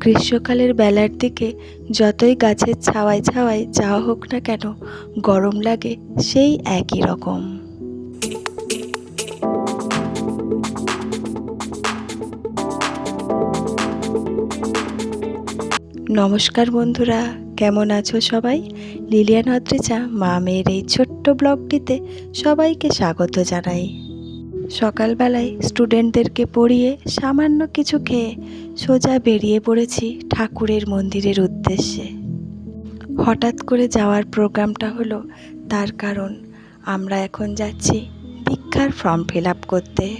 গ্রীষ্মকালের বেলার দিকে যতই গাছের ছাওয়ায় ছাওয়ায় যাওয়া হোক না কেন, গরম লাগে সেই একই রকম। নমস্কার বন্ধুরা, কেমন আছো সবাই? লিলিয়ান অদ্রিজা মা মেয়ের এই ছোট্ট ব্লগটিতে সবাইকে স্বাগত জানাই। সকালবেলায় স্টুডেন্টদেরকে পড়িয়ে সামান্য কিছু খেয়ে সোজা বেরিয়ে পড়েছি ঠাকুরের মন্দিরের উদ্দেশ্যে। হঠাৎ করে যাওয়ার প্রোগ্রামটা হলো তার কারণ। আমরা এখন যাচ্ছি দীক্ষার ফর্ম ফিল আপ করতে।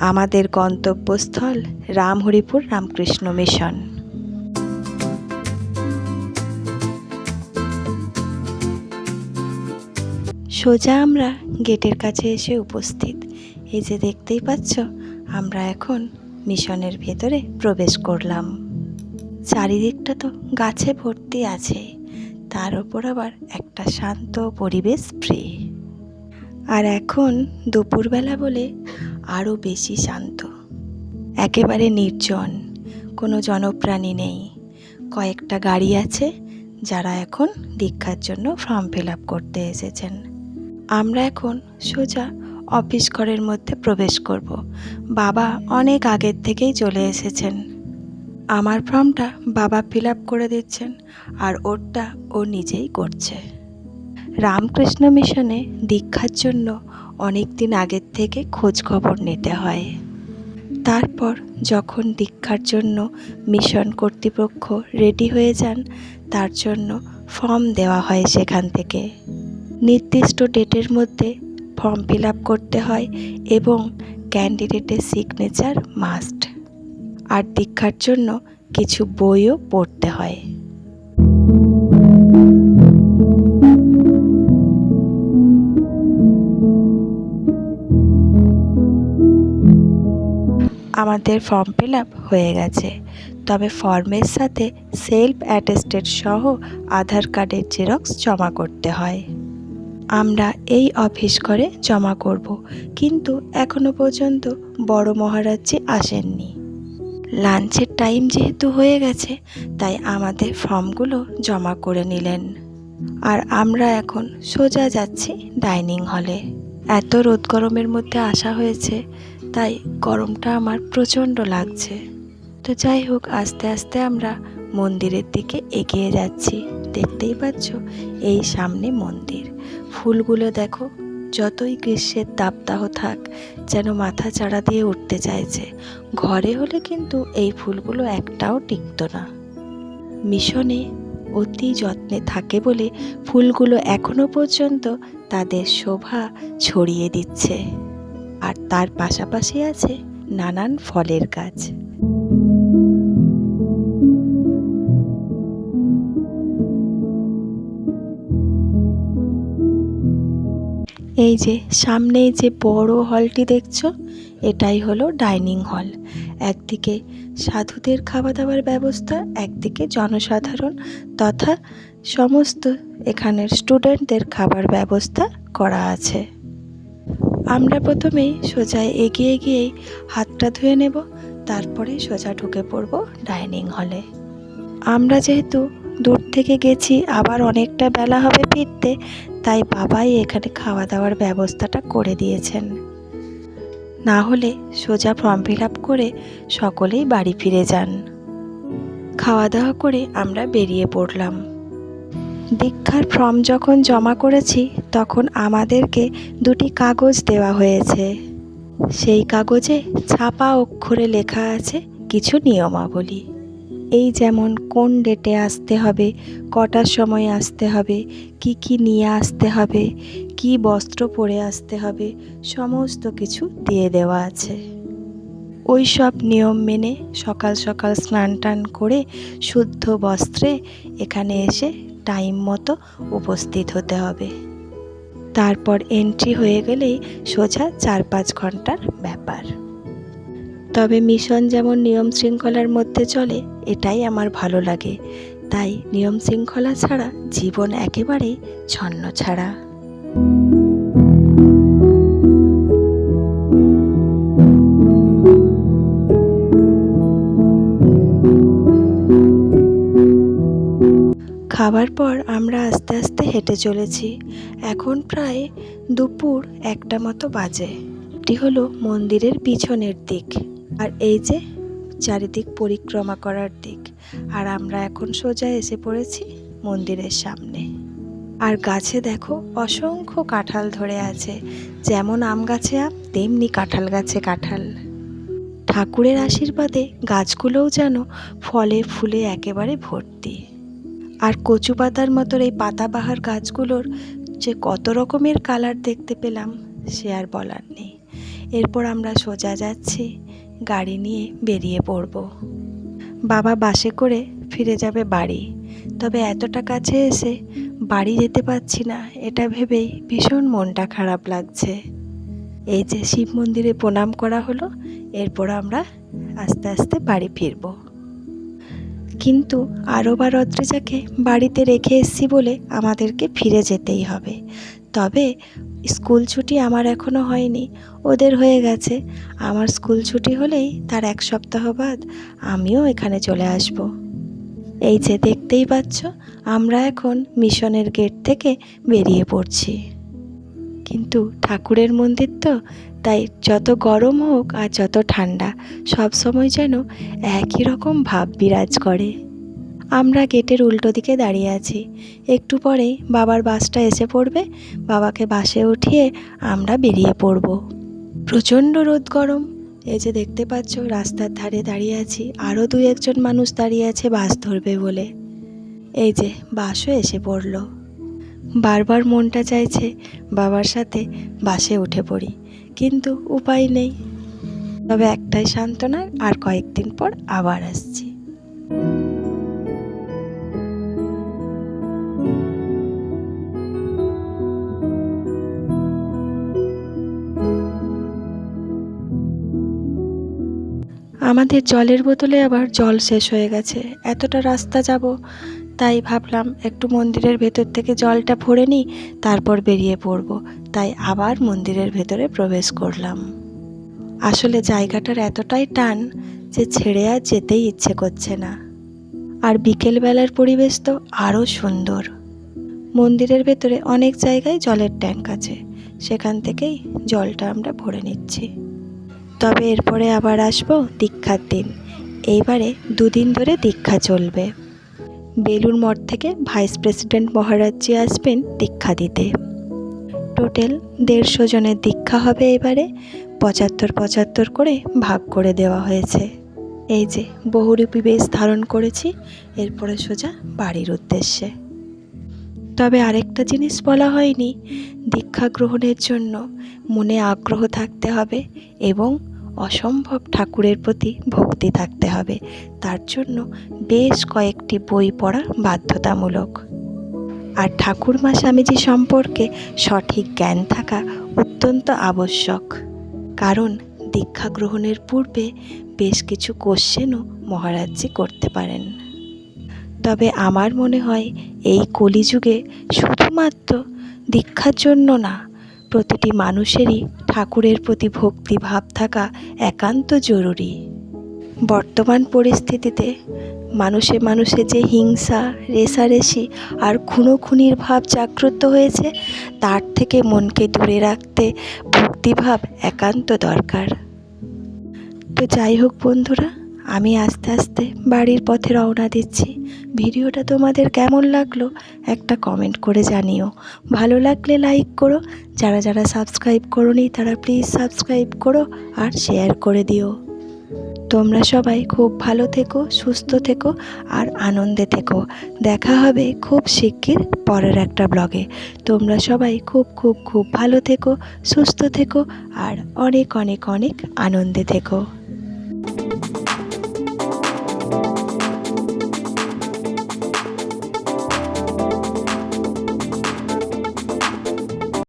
আমাদের গন্তব্যস্থল রামহরিপুর রামকৃষ্ণ মিশন। সোজা আমরা গেটের কাছে এসে উপস্থিত। এই যে দেখতেই পাচ্ছ, আমরা এখন মিশনের ভেতরে প্রবেশ করলাম। চারিদিকটা তো গাছে ভর্তি আছে, তার ওপর আবার একটা শান্ত পরিবেশ ফ্রি আর এখন দুপুরবেলা বলে আরও বেশি শান্ত। একেবারে নির্জন, কোনো জনপ্রাণী নেই। কয়েকটা গাড়ি আছে যারা এখন দীক্ষার জন্য ফর্ম ফিল আপ করতে এসেছেন। আমরা এখন সোজা অফিস ঘরের মধ্যে প্রবেশ করব। বাবা অনেক আগের থেকেই চলে এসেছেন। আমার ফর্মটা বাবা ফিল করে দিচ্ছেন আর ওরটা ও নিজেই করছে। রামকৃষ্ণ মিশনে দীক্ষার জন্য অনেক দিন আগের থেকে খোঁজ খবর নিতে হয়। তারপর যখন দীক্ষার জন্য মিশন কর্তৃপক্ষ রেডি হয়ে যান, তার জন্য ফর্ম দেওয়া হয় সেখান থেকে। নির্দিষ্ট ডেটের মধ্যে ফর্ম ফিল করতে হয় এবং ক্যান্ডিডেটের সিগনেচার মাস্ট। আর দীক্ষার জন্য কিছু বইও পড়তে হয়। আমাদের ফর্ম ফিল হয়ে গেছে। তবে ফর্মের সাথে সেলফ অ্যাটেস্টেড সহ আধার কার্ডের জেরক্স জমা করতে হয়। আমরা এই অফিস করে জমা করব, কিন্তু এখনও পর্যন্ত বড় মহারাজজি আসেননি। লাঞ্চের টাইম যেহেতু হয়ে গেছে, তাই আমাদের ফর্মগুলো জমা করে নিলেন। আর আমরা এখন সোজা যাচ্ছি ডাইনিং হলে। এত রোদ গরমের মধ্যে আসা হয়েছে, তাই গরমটা আমার প্রচণ্ড লাগছে। তো যাই হোক, আস্তে আস্তে আমরা মন্দিরের দিকে এগিয়ে যাচ্ছি। দেখতেই পাচ্ছ, এই সামনে মন্দির। ফুলগুলো দেখো, যতই গ্রীষ্মের দাবদাহ থাক, যেন মাথা চাড়া দিয়ে উঠতে চাইছে। ঘরে হলে কিন্তু এই ফুলগুলো একটাও টিকত না। মিশনে অতি যত্নে থাকে বলে ফুলগুলো এখনও পর্যন্ত তাদের শোভা ছড়িয়ে দিচ্ছে। আর তার পাশাপাশি আছে নানান ফলের গাছ। এই যে সামনেই যে বড় হলটি দেখছ, এটাই হলো ডাইনিং হল। একদিকে সাধুদের খাওয়া দাওয়ার ব্যবস্থা, একদিকে জনসাধারণ তথা সমস্ত এখানের স্টুডেন্টদের খাবার ব্যবস্থা করা আছে। আমরা প্রথমেই সোজা এগিয়ে গিয়েই হাতটা ধুয়ে নেব, তারপরে সোজা ঢুকে পড়ব ডাইনিং হলে। আমরা যেহেতু দূর থেকে গেছি, আবার অনেকটা বেলা হবে ফিরতে তাই বাবাই এখানে খাওয়া দাওয়ার ব্যবস্থাটা করে দিয়েছেন। না হলে সোজা ফর্ম ফিল আপ করে সকলেই বাড়ি ফিরে যান। খাওয়া দাওয়া করে আমরা বেরিয়ে পড়লাম। দীক্ষার ফর্ম যখন জমা করেছি, তখন আমাদেরকে দুটি কাগজ দেওয়া হয়েছে। সেই কাগজে ছাপা অক্ষরে লেখা আছে কিছু নিয়মাবলী। এই যেমন কোন ডেটে আসতে হবে, কটার সময় আসতে হবে, কি কি নিয়ে আসতে হবে, কি বস্ত্র পরে আসতে হবে, সমস্ত কিছু দিয়ে দেওয়া আছে। ওই সব নিয়ম মেনে সকাল সকাল স্নান টান করে শুদ্ধ বস্ত্রে এখানে এসে টাইম মতো উপস্থিত হতে হবে। তারপর এন্ট্রি হয়ে গেলেই সোজা চার পাঁচ ঘণ্টার ব্যাপার। তবে মিশন যেমন নিয়ম শৃঙ্খলার মধ্যে চলে এটাই আমার ভালো লাগে। তাই নিয়ম শৃঙ্খলা ছাড়া জীবন একেবারেই ছন্ন ছাড়া। খাবার পর আমরা আস্তে আস্তে হেঁটে চলেছি। এখন প্রায় দুপুর একটা মতো বাজে। এটি হলো মন্দিরের পিছনের দিক। আর এই যে চারিদিক পরিক্রমা করার দিক। আর আমরা এখন সোজা এসে পড়েছি মন্দিরের সামনে। আর গাছে দেখো অসংখ্য কাঁঠাল ধরে আছে। যেমন আম গাছে আম, তেমনি কাঁঠাল গাছে কাঁঠাল। ঠাকুরের আশীর্বাদে গাছগুলোও যেন ফলে ফুলে একেবারে ভর্তি। আর কচু পাতার মতো এই পাতাবাহার গাছগুলোর যে কত রকমের কালার দেখতে পেলাম, সে আর বলার নেই। এরপর আমরা সোজা যাচ্ছি গাড়ি নিয়ে বেরিয়ে পড়ব। বাবা বাসে করে ফিরে যাবে বাড়ি। তবে এতটা কাছে এসে বাড়ি যেতে পারছি না, এটা ভেবেই ভীষণ মনটা খারাপ লাগছে। এই যে শিব মন্দিরে প্রণাম করা হলো, এরপর আমরা আস্তে আস্তে বাড়ি ফিরব। কিন্তু আরও বা রদ্রিজাকে বাড়িতে রেখে এসেছি বলে আমাদেরকে ফিরে যেতেই হবে। তবে স্কুল ছুটি আমার এখনও হয়নি, ওদের হয়ে গেছে। আমার স্কুল ছুটি হলেই তার এক সপ্তাহ বাদ আমিও এখানে চলে আসব। এই যে দেখতেই পাচ্ছ, আমরা এখন মিশনের গেট থেকে বেরিয়ে পড়ছি। কিন্তু ঠাকুরের মন্দির তো, তাই যত গরম হোক আর যত ঠান্ডা, সব সময় যেন একই রকম ভাব বিরাজ করে। আমরা গেটের উল্টো দিকে দাঁড়িয়ে আছি। একটু পরেই বাবার বাসটা এসে পড়বে, বাবাকে বাসে উঠিয়ে আমরা বেরিয়ে পড়ব। প্রচণ্ড রোদ গরম। এই যে দেখতে পাচ্ছ, রাস্তার ধারে দাঁড়িয়ে আছি। আরও দু একজন মানুষ দাঁড়িয়ে আছে বাস ধরবে বলে। এই যে বাসও এসে পড়ল। বারবার মনটা চাইছে বাবার সাথে বাসে উঠে পড়ি, কিন্তু উপায় নেই। তবে একটাই সান্ত্বনা, আর কয়েকদিন পর আবার আসছি। আমাদের জলের বোতলে আবার জল শেষ হয়ে গেছে। এতটা রাস্তা যাব, তাই ভাবলাম একটু মন্দিরের ভেতর থেকে জলটা ভরে নিই, তারপর বেরিয়ে পড়ব। তাই আবার মন্দিরের ভেতরে প্রবেশ করলাম। আসলে জায়গাটার এতটাই টান যে ছেড়ে আর যেতেই ইচ্ছে করছে না। আর বিকেলবেলার পরিবেশ তো আরও সুন্দর। মন্দিরের ভেতরে অনেক জায়গায় জলের ট্যাঙ্ক আছে, সেখান থেকেই জলটা আমরা ভরে নিচ্ছি। তবে এরপরে আবার আসব দীক্ষার দিন। এইবারে দুদিন ধরে দীক্ষা চলবে। বেলুর মঠ থেকে ভাইস প্রেসিডেন্ট মহারাজজি আসবেন দীক্ষা দিতে। টোটাল দেড়শো জনের দীক্ষা হবে এবারে। পঁচাত্তর পঁচাত্তর করে ভাগ করে দেওয়া হয়েছে। এই যে বহুরূপী বেশ ধারণ করেছি, এরপরে সোজা বাড়ির উদ্দেশ্যে। তবে আরেকটা জিনিস বলা হয়নি, দীক্ষা গ্রহণের জন্য মনে আগ্রহ থাকতে হবে এবং অসম্ভব ঠাকুরের প্রতি ভক্তি থাকতে হবে। তার জন্য বেশ কয়েকটি বই পড়া বাধ্যতামূলক। আর ঠাকুরমা স্বামীজি সম্পর্কে সঠিক জ্ঞান থাকা অত্যন্ত আবশ্যক। কারণ দীক্ষা গ্রহণের পূর্বে বেশ কিছু কোশ্চেনও মহারাজজি করতে পারেন। তবে আমার মনে হয় এই কলিযুগে শুধুমাত্র দীক্ষার জন্য না, প্রতিটি মানুষেরই ঠাকুরের প্রতি ভক্তি ভাব থাকা একান্ত জরুরি। বর্তমান পরিস্থিতিতে মানুষে মানুষে যে হিংসা রেষারেষি আর খুনোখুনির ভাব জাগ্রত হয়েছে, তার থেকে মনকে দূরে রাখতে ভক্তিভাব একান্ত দরকার। তো যাই হোক বন্ধুরা আমি আস্তে আস্তে বাড়ির পথে রওনা দিচ্ছি। ভিডিওটা তোমাদের কেমন লাগল একটা কমেন্ট করে জানিও। ভালো লাগলে লাইক করো, যারা যারা সাবস্ক্রাইব করোনি তারা প্লিজ সাবস্ক্রাইব করো আর শেয়ার করে দিও। তোমরা সবাই খুব ভালো থেকো, সুস্থ থেকো আর আনন্দে থেকো। দেখা হবে খুব শিগগির পরের একটা ব্লগে তোমরা সবাই খুব খুব খুব ভালো থেকো, সুস্থ থেকো আর অনেক অনেক অনেক আনন্দে থেকো।